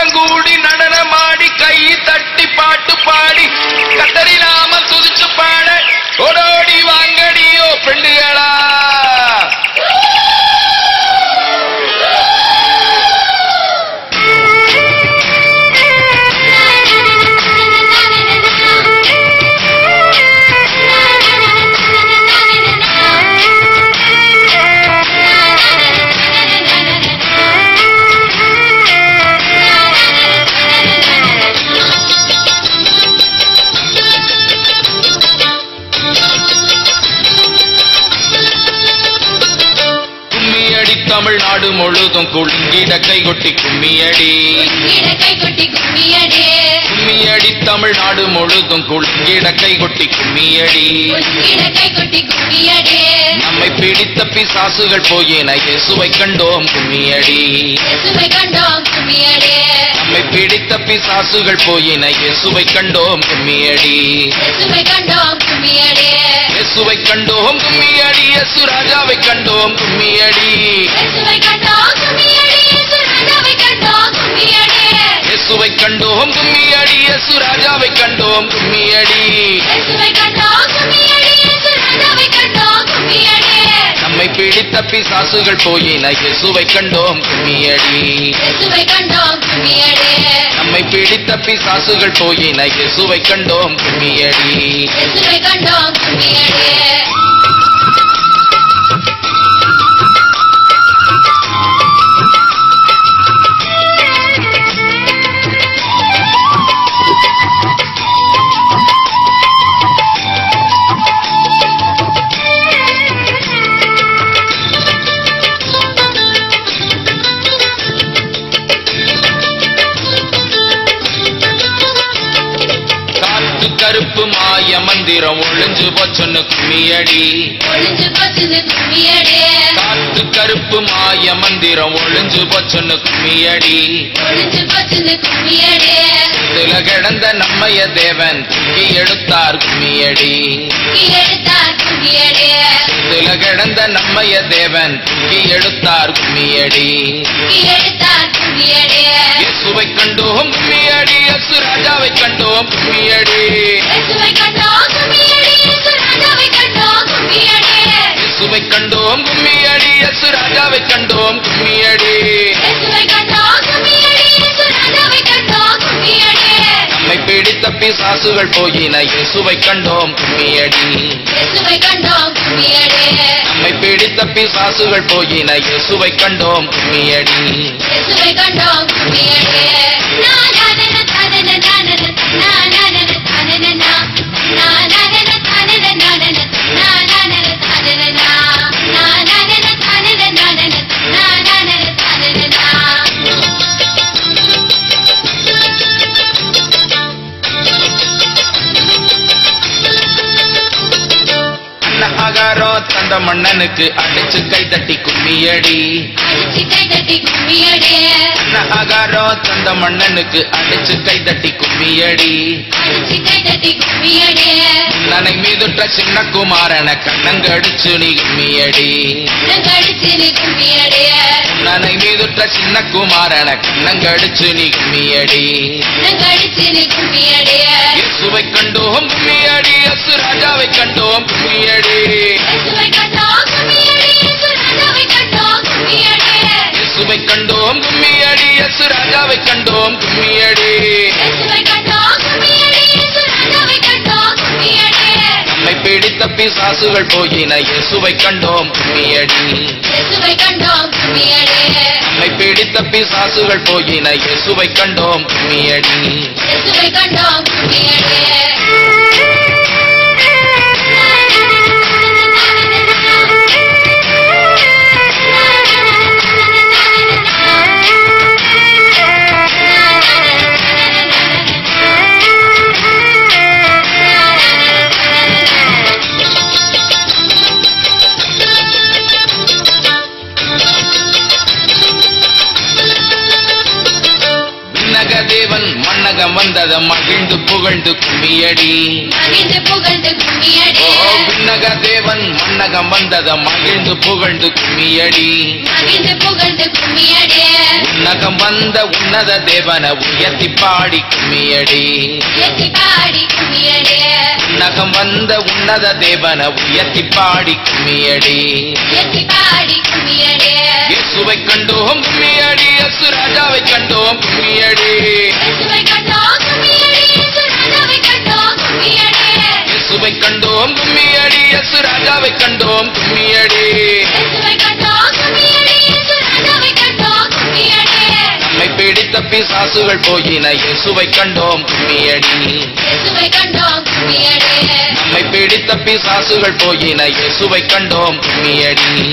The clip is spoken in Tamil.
கூட்டம் கூடி நடனமாடி கை தட்டி பாட்டு பாடி கத்தரிலாம துதிச்சு பாட ஓடோடி வாங்கடியோ பெண்டுகளா முழுதும் குலுங்கிட கை கொட்டி கும்மியடி. கும்மியடே. தமிழ்நாடு முழுதும் குலுங்கிட கை கொட்டி கும்மியடி. நம்மை பிடித்த பிசாசுகள் போயின இயேசுவை கண்டோம் கும்மியடி. இயேசுவை கண்டோம் கும்மியடே. நம்மை பிடித்த பிசாசுகள் போயின இயேசுவை கண்டோம் கும்மியடி. கண்டோம் கும்மியடே. இயேசுவை கண்டோம் கும்மியடி இயேசு ராஜாவை கண்டோம் கும்மியடி இயேசுவை பிடித்த பிசாசுகள் போயின இயேசுவை கண்டோம் கும்மியடி. நம்மை பிடித்த பிசாசுகள் போயின இயேசுவை கண்டோம் கும்மியடி. கண்டோம் கும்மியடே. மந்திரம் ஒளிஞ்சு போச்சுன்னு கும்மியடி ஒளிஞ்சு போச்சுது கும்மியடே காத்து கருப்பு மாய மந்திரம் ஒளிஞ்சு போச்சுன்னு கும்மியடி ஒளிஞ்சு போச்சுது கும்மியடே இதுல கிடந்த நம்மைய தேவன் தூக்கி எடுத்தார் கும்மியடே இதுல கிடந்த நம்மைய தேவன் தூக்கி எடுத்தார் கும்மியடி எடுத்தார் கும்மியடே இயேசுவை கண்டோம் கும்மியடி இயேசு ராஜாவை கண்டோம் கும்மியடி இயேசுவை கண்டோம் கும்மியடே இயேசு ராஜாவை கண்டோம் கும்மியடே இயேசுவை கண்டோம் கும்மியடி இயேசு ராஜாவை கண்டோம் கும்மியடி இயேசுவை கண்டோம் கும்மியடே இயேசு ராஜாவை கண்டோம் கும்மியடே நம்மை பிடித்த பிசாசுகள் போயின இயேசுவை கண்டோம் கும்மியடி இயேசுவை கண்டோம் கும்மியடே பிசாசுகள் போயின இயேசுவை கண்டோம். கும்மியடி. இயேசுவை கண்டோம். தந்த மன்னனுக்கு அடிச்சு கை தட்டி கும்மியடி. அன்னஹாகாரம் தந்த மன்னனுக்கு அடிச்சு கை தட்டி கும்மியடி. நனை மீதுற்ற சின்ன குமாரன கண்ணங்கடிச்சு நீ கும்மியடி. நனை மீதுற்ற சின்ன குமாரன கண்ணங்கடிச்சு நீ கும்மியடே. இயேசுவை கண்டோம் கும்மியடி இயேசு ராஜாவை கண்டோம் கும்மியடி இயேசுவை கண்டோம் கும்மியடே இயேசு ராஜாவை கண்டோம் கும்மியடே நம்மை பிடித்த பிசாசுகள் போயின இயேசுவை கண்டோம் கும்மியடி இயேசுவை கண்டோம் கும்மியடே நம்மை பிடித்த பிசாசுகள் போயின இயேசுவை கண்டோம் கும்மியடி இயேசுவை கண்டோம் மன்னகம் வந்தத மகிழ்ந்து புகழ்ந்து கும்மியடி. மகிழ்ந்து புகழ்ந்து கும்மியடி. ஓ விண்ணக தேவன் மன்னகம் வந்தத மகிழ்ந்து புகழ்ந்து கும்மியடி. மகிழ்ந்து புகழ்ந்து கும்மியடி. உன்னகம் வந்த உன்னத தேவன உயர்த்தி பாடி கும்மியடி. எத்தி பாடி கும்மியடி. உன்னகம் வந்த உன்னத தேவன உயர்த்தி பாடி கும்மியடி. பாடி கும்மியடி. இயேசுவை கண்டோம் கும்மியடி இயேசு ராஜாவை கண்டோம் கும்மியடி. இயேசுவை கண்டோம். கும்மியடி இயேசு ராஜாவை கண்டோம். கும்மியடி நம்மை பிடித்த பிசாசுகள் போயின இயேசுவை கண்டோம். கும்மியடி நம்மை பிடித்த பிசாசுகள் போயின இயேசுவை கண்டோம். கும்மியடி